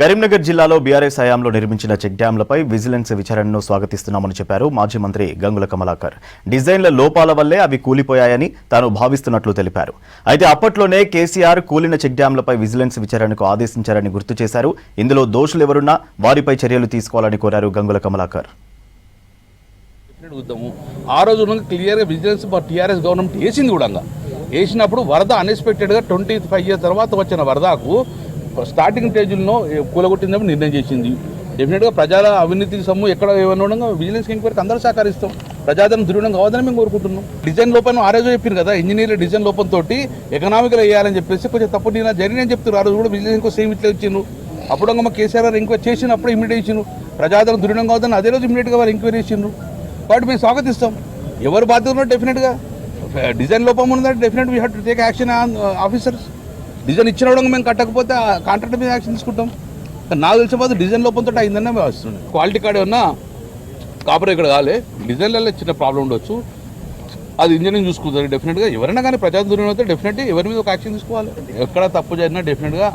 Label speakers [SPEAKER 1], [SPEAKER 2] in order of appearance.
[SPEAKER 1] కరీంనగర్ జిల్లాలో బీఆర్ఎస్ హయాంలో నిర్మించిన చెక్ డ్యాంలపై విజిలెన్స్ విచారణను స్వాగతిస్తున్నామని చెప్పారు మాజీ మంత్రి గంగుల కమలాకర్. డిజైన్ల లోపాల వల్లే అవి కూలిపోయాయని తాను భావిస్తున్నట్లు తెలిపారు. అయితే అప్పట్లోనే కేసీఆర్ కూలిన చెక్ డ్యాంలపై విజిలెన్స్ విచారణకు ఆదేశించారని గుర్తు చేశారు. ఇందులో దోషులెవరున్నా వారిపై చర్యలు తీసుకోవాలని కోరారు గంగుల కమలాకర్.
[SPEAKER 2] చూద్దాము ఆ రోజు క్లియర్గా విజిలెన్స్ టీఆర్ఎస్ గవర్నమెంట్ వేసింది కూడా వేసినప్పుడు వరద అన్ఎక్స్పెక్టెడ్గా ట్వంటీ ఫైవ్ ఇయర్స్ తర్వాత వచ్చిన వరదకు స్టార్టింగ్ స్టేజ్లో కూలగొట్టిందని నిర్ణయం చేసింది. డెఫినెట్గా ప్రజల అవినీతి సొమ్ము ఎక్కడ ఏమన్నా ఉండగా విజిలెన్స్ ఎంక్వైరీకి అందరూ సహకరిస్తాం. ప్రజాదరణ దృఢంగా కావద్దని మేము కోరుకుంటున్నాం. డిజైన్ లోపం ఆ రోజు చెప్పారు కదా ఇంజనీర్ల డిజైన్ లోపంతో ఎకనామికల్ వేయాలని చెప్పేసి కొంచెం తప్పు నేను జరిగిన చెప్తున్నారు. ఆ రోజు కూడా విజిలెన్స్ ఇంకో సేమ్ ఇట్లా ఇచ్చిండ్రు. అప్పుడు మా కేసీఆర్ గారు ఎంక్వైరీ చేసినప్పుడు ఇమీడియట్ ఇచ్చిండ్రు. ప్రజాదరణ దృఢంగా కావద్దని అదే రోజు ఇమీడియట్గా వారు ఎంక్వైరీ చేసిండ్రు. కాబట్టి మేము స్వాగతిస్తాం. ఎవరు బాధ్యత ఉన్నారు డెఫినెట్గా డిజైన్ లోపం ఉందంటే definite we have to take action officers design ఇచ్చిన వాళ్ళకి మేము కట్టకపోతే ఆ కాంట్రాక్ట్ మీద యాక్షన్ తీసుకుంటాం. నాకు తెలిసిన పోతే డిజైన్ లోపంతో అయిందనే వస్తుంది క్వాలిటీ కార్డ్ ఏమన్నా కాపర్ ఇక్కడ కాలే. డిజైన్లలో చిన్న ప్రాబ్లం ఉండొచ్చు. అది ఇంజనీరింగ్ చూసుకుంటారు డెఫినెట్గా. ఎవరైనా కానీ ప్రజా అయితే డెఫినెట్గా ఎవరి మీద ఒక యాక్షన్ తీసుకోవాలి. ఎక్కడ తప్పు జరిగినా డెఫినెట్గా